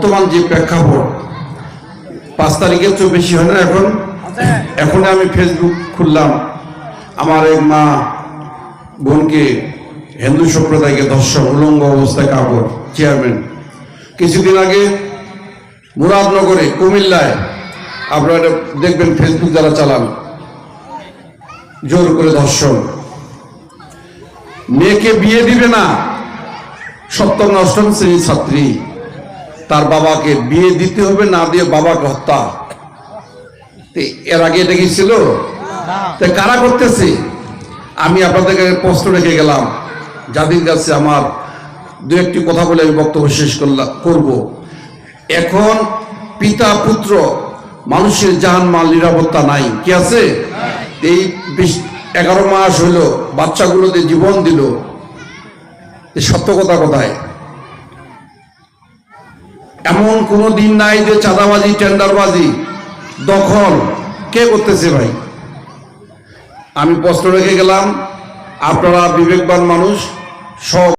বর্তমান যে প্রেক্ষাপট, পাঁচ তারিখের চেয়ে বেশি হয় না এখন? এখন আমি ফেসবুক খুললাম। আমার এক মা বোনকে হিন্দু সম্প্রদায়কে ধর্ষণ, উলঙ্গ অবস্থায় কাপড় চেয়ারম্যান কিছুদিন আগে মুরাদনগরে, কুমিল্লায়, আপনারা দেখবেন ফেসবুক যারা চালান। জোর করে ধর্ষণ। মেয়েকে বিয়ে দিবে না, সপ্তম অষ্টম শ্রেণির ছাত্রী। তার বাবাকে বিয়ে দিতে হবে না দিয়ে বাবাকে হত্যা। এর আগে এটা কি ছিল? কারা করতেছে? আমি আপনাদের কাছে প্রশ্ন রেখে গেলাম। যাদের কাছে আমার দু একটি কথা বলে আমি বক্তব্য শেষ করলাম করব। এখন পিতা পুত্র মানুষের জান মাল নিরাপত্তা নাই। কি আছে? এই বিশ- এগারো মাস হইল বাচ্চাগুলোতে জীবন দিল। সত্য কথা কোথায়? এমন কোনো দিন নাই যে চাঁদাবাজি, টেন্ডারবাজি, দখল কে করতেছে ভাই? আমি প্রশ্ন রেখে গেলাম, আপনারা বিবেকবান মানুষ সব